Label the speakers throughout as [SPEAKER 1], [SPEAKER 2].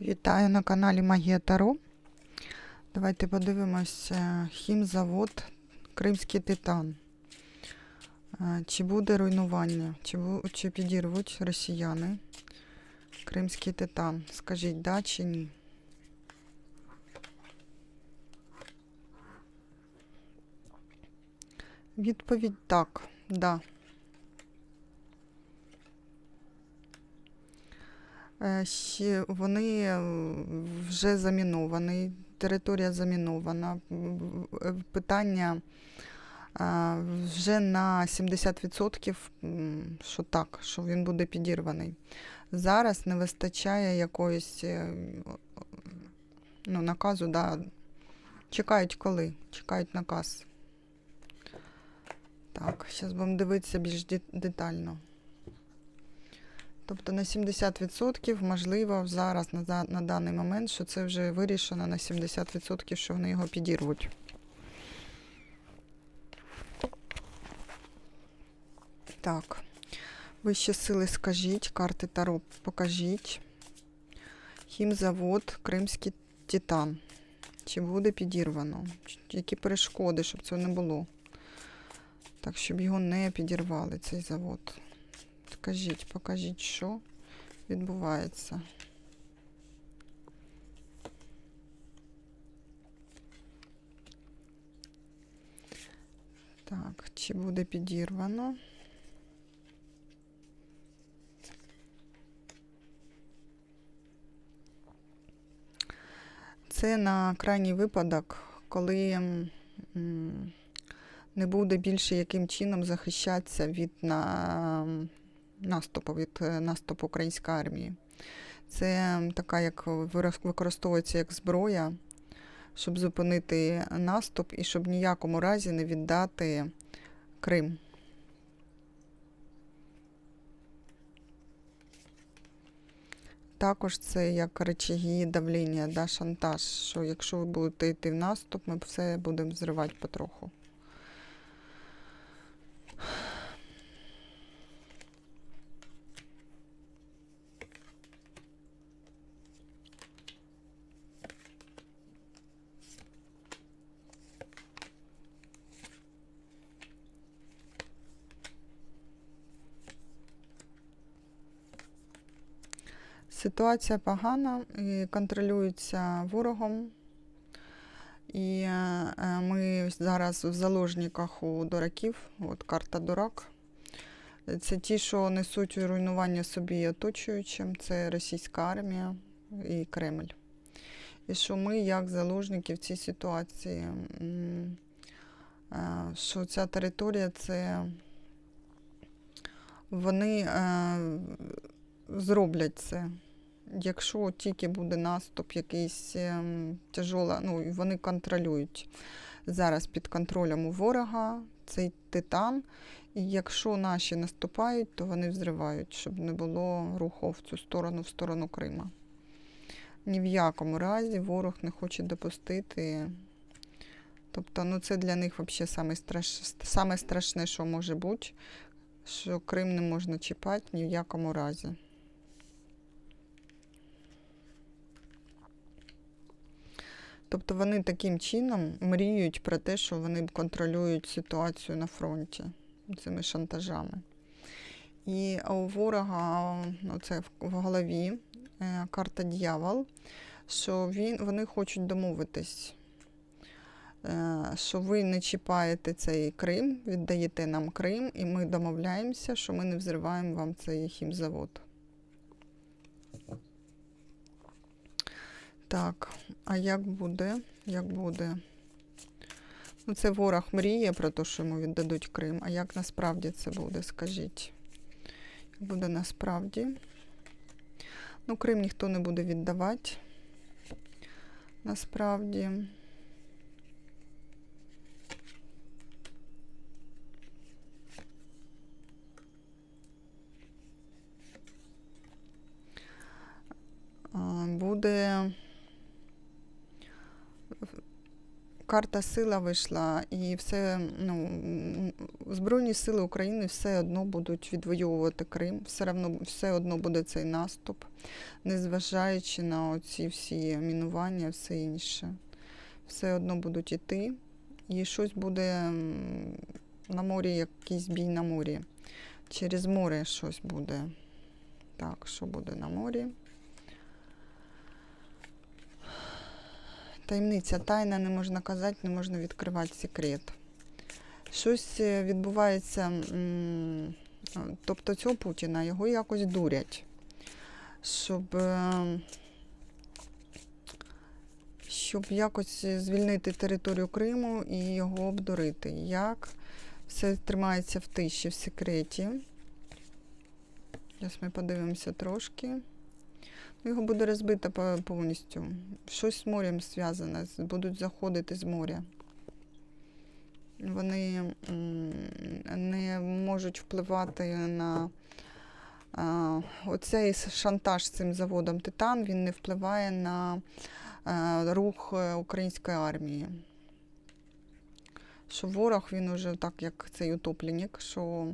[SPEAKER 1] Вітаю на каналі Магія Таро. Давайте подивимося хімзавод Кримський Титан. Е, Чи буде руйнування, чи, чи підірвуть росіяни Кримський Титан? Скажіть, да чи ні? Відповідь так, да. Ще вони е, вже заміновані, територія замінована. В- Питання е, вже на 70%, що так, що він буде підірваний. Зараз не вистачає якоїсь е, ну, наказу, да. чекають коли, чекають наказ. Так, зараз будемо дивитися більш де- детально. Тобто на 70% можливо зараз на, на даний момент, що це вже вирішено на 70%, що вони його підірвуть. Так. Вищі сили скажіть, карти Таро покажіть. Хімзавод, Кримський Титан. Чи буде підірвано? Які перешкоди, щоб цього не було? Так, щоб його не підірвали, цей завод. Скажіть, покажіть, що відбувається. Так, чи буде підірвано? Це на крайній випадок, коли не буде більше яким чином захищатися від на, наступу, від е, наступу української армії. Це така, як використовується як зброя, щоб зупинити наступ і щоб ніякому разі не віддати Крим. Також це як речаги давління, да, шантаж, що якщо ви будете йти в наступ, ми все будемо зривати потроху. Ситуація погана, і контролюється ворогом. І е, ми зараз в заложниках у дураків, от карта дурак. Це ті, що несуть руйнування собі оточуючим, це російська армія і Кремль. І що ми, як заложники в цій ситуації, е, що ця територія це вони е, зроблять це. Якщо тільки буде наступ, якийсь ем, тяжола, ну вони контролюють зараз під контролем у ворога цей титан. І якщо наші наступають, то вони взривають, щоб не було руху в цю сторону, в сторону Крима. Ні в якому разі ворог не хоче допустити. Тобто, ну це для них взагалі саме, страш... саме страшне, що може бути, що Крим не можна чіпати ні в якому разі. Тобто вони таким чином мріють про те, що вони контролюють ситуацію на фронті цими шантажами. І у ворога оце в- в голові е, карта дьявол, що він, вони хочуть домовитись, е, що ви не чіпаєте цей Крим, віддаєте нам Крим, і ми домовляємося, що ми не взриваємо вам цей хімзавод. Так, а як буде? Як буде? Ну, це ворог мріє про те, що йому віддадуть Крим. А як насправді це буде, скажіть? Як буде насправді? Ну, Крим ніхто не буде віддавати. Насправді. А, Буде карта сила вийшла, і все, ну, Збройні сили України все одно будуть відвоювати Крим, все одно, все одно буде цей наступ, незважаючи на оці всі мінування, все інше. Все одно будуть іти. І щось буде на морі, якийсь бій на морі. Через море щось буде. Так, що буде на морі? Таємниця тайна, не можна казати, не можна відкривати секрет. Щось е, відбувається, тобто цього Путіна його якось дурять, щоб, е, щоб якось звільнити територію Криму і його обдурити. Як? Все тримається в тиші, в секреті. Зараз ми подивимося трошки. Його буде розбито повністю. Щось з морем зв'язане, будуть заходити з моря. Вони не можуть впливати на оцей шантаж з цим заводом Титан, він не впливає на рух е, української армії. Що ворог, він уже так, як цей утопленник, що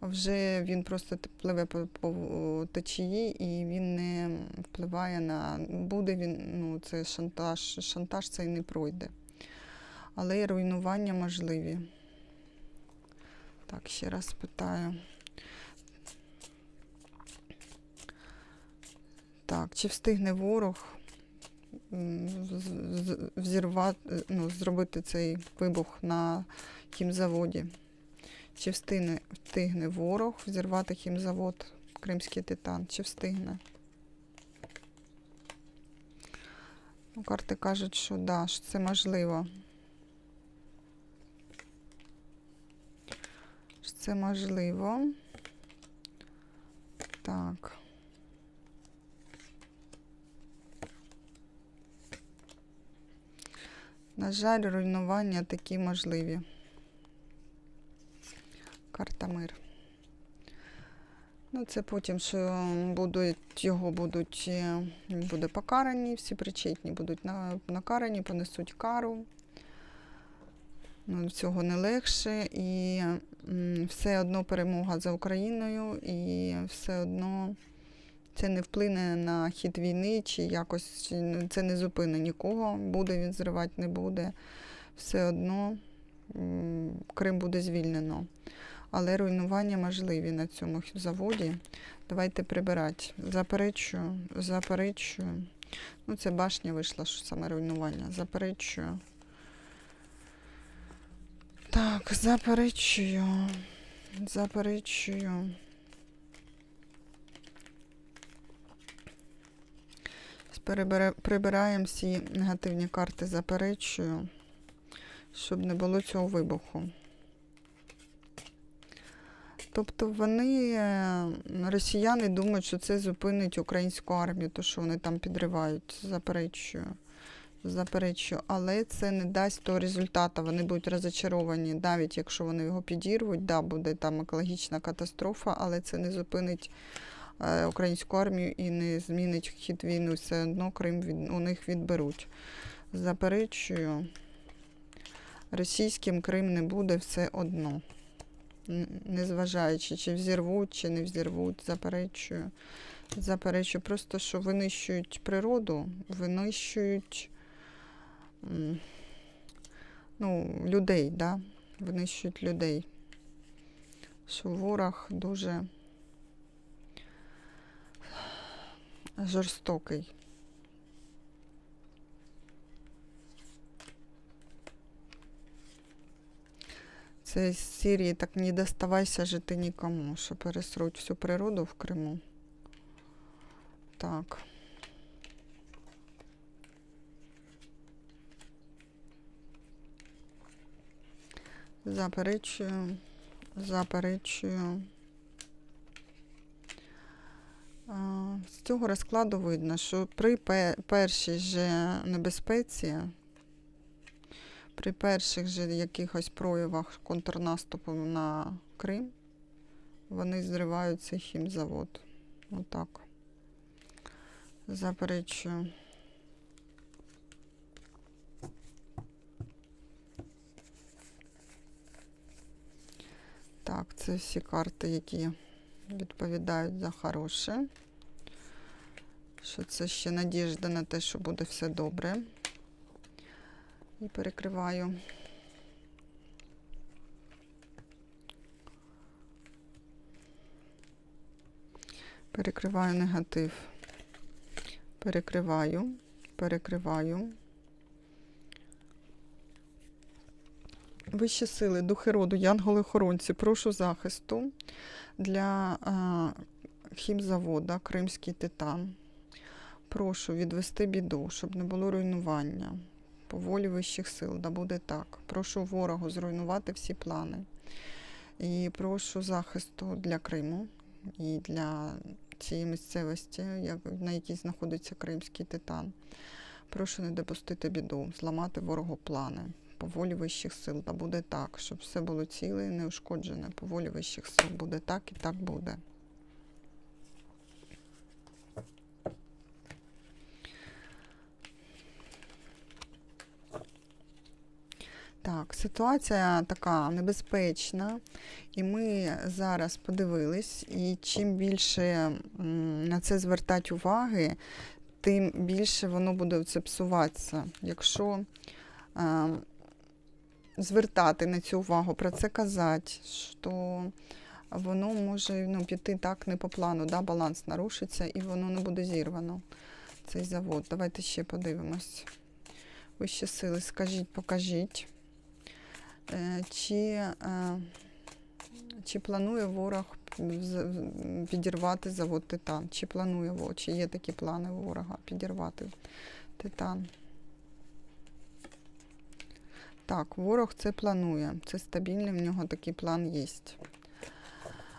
[SPEAKER 1] вже він просто пливе по, по течії і він не впливає на. Буде він, ну, це шантаж, шантаж цей не пройде. Але і руйнування можливі. Так, ще раз питаю. Так, чи встигне ворог взірвати, ну, зробити цей вибух на хімзаводі? Чи встигне, встигне ворог взірвати хімзавод Кримський титан? Чи встигне? Ну, карти кажуть, що да, що це можливо. Що це можливо. Так. На жаль, руйнування такі можливі. Карта мир. Ну, це потім, що будуть, його будуть, е, він буде покарані, всі причетні будуть на- накарані, понесуть кару. Ну, цього не легше. І все одно перемога за Україною, і все одно це не вплине на хід війни, чи якось це не зупине нікого. Буде він зривати, не буде. Все одно Крим буде звільнено але руйнування можливі на цьому заводі. Давайте прибирати. Заперечую, заперечую. Ну, це башня вийшла, що саме руйнування. Заперечую. Так, заперечую. Заперечую. Прибираємо всі негативні карти, заперечую, щоб не було цього вибуху. Тобто вони, е, росіяни, думають, що це зупинить українську армію, то що вони там підривають, заперечую. Заперечую, але це не дасть того результату. Вони будуть розочаровані, навіть якщо вони його підірвуть, да, буде там екологічна катастрофа, але це не зупинить е, українську армію і не змінить хід війни. Все одно Крим від, у них відберуть. Заперечую, російським Крим не буде все одно. Незважаючи, чи взірвуть, чи не взірвуть, заперечую. Заперечую просто, що винищують природу, винищують ну, людей, да? винищують людей. Що ворог дуже жорстокий. Це з Сирії так не доставайся жити нікому, що пересруть всю природу в Криму. Так. Заперечую, заперечую. З цього розкладу видно, що при першій же небезпеці при перших же якихось проявах контрнаступу на Крим вони зривають цей хімзавод. Отак. Заперечую. Так, це всі карти, які відповідають за хороше. Що це ще надіжда на те, що буде все добре. І перекриваю. Перекриваю негатив. Перекриваю, перекриваю. Вищі сили, духи роду, янголи-охоронці, прошу захисту для а, хімзавода Кримський титан. Прошу відвести біду, щоб не було руйнування. По волі вищих сил, да буде так. Прошу ворогу зруйнувати всі плани. І прошу захисту для Криму і для цієї місцевості, на якій знаходиться Кримський титан. Прошу не допустити біду, зламати ворогу плани. По волі вищих сил, да буде так, щоб все було ціле і неушкоджене. По волі вищих сил буде так і так буде. Так, ситуація така небезпечна, і ми зараз подивились, і чим більше на це звертати уваги, тим більше воно буде це псуватися. Якщо е, звертати на цю увагу, про це казати, що воно може ну, піти так не по плану, да, баланс нарушиться і воно не буде зірвано, цей завод. Давайте ще подивимось. Вищі сили, скажіть, покажіть. Е, Чи, е, чи планує ворог підірвати завод Титан? Чи планує? Чи є такі плани ворога підірвати Титан? Так, ворог це планує. Це стабільний, в нього такий план є.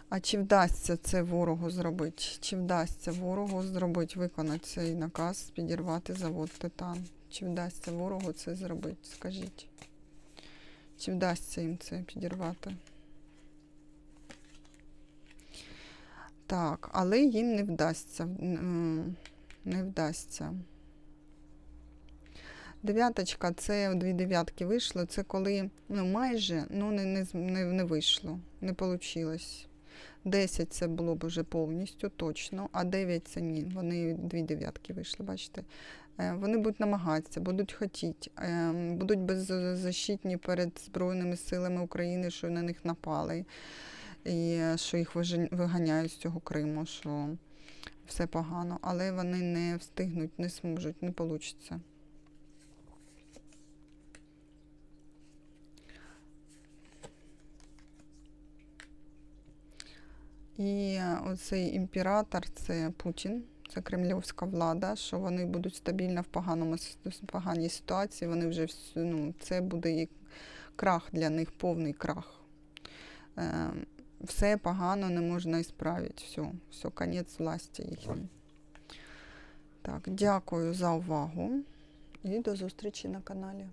[SPEAKER 1] А чи вдасться це ворогу зробити? Чи вдасться ворогу зробити, виконати цей наказ, підірвати завод Титан? Чи вдасться ворогу це зробити? Скажіть. Чи вдасться їм це підірвати? Так, але їм не вдасться. Не вдасться. Дев'яточка, це дві дев'ятки вийшло. Це коли ну, майже ну, не, не, не, не вийшло, не вийшло. 10 це було б вже повністю точно, а 9 це ні. Вони дві дев'ятки вийшли, бачите. Е, Вони будуть намагатися, будуть хотіти, е, будуть беззащитні перед Збройними силами України, що на них напали, і е, що їх виганяють з цього Криму, що все погано. Але вони не встигнуть, не зможуть, не вийде. І е, оцей імператор це Путін, це кремлівська влада, що вони будуть стабільно в поганому в поганій ситуації. Вони вже ну, це буде і крах для них, повний крах. Е, все погано не можна і справити. Все, все, конець власті їхній. Так, дякую за увагу і до зустрічі на каналі.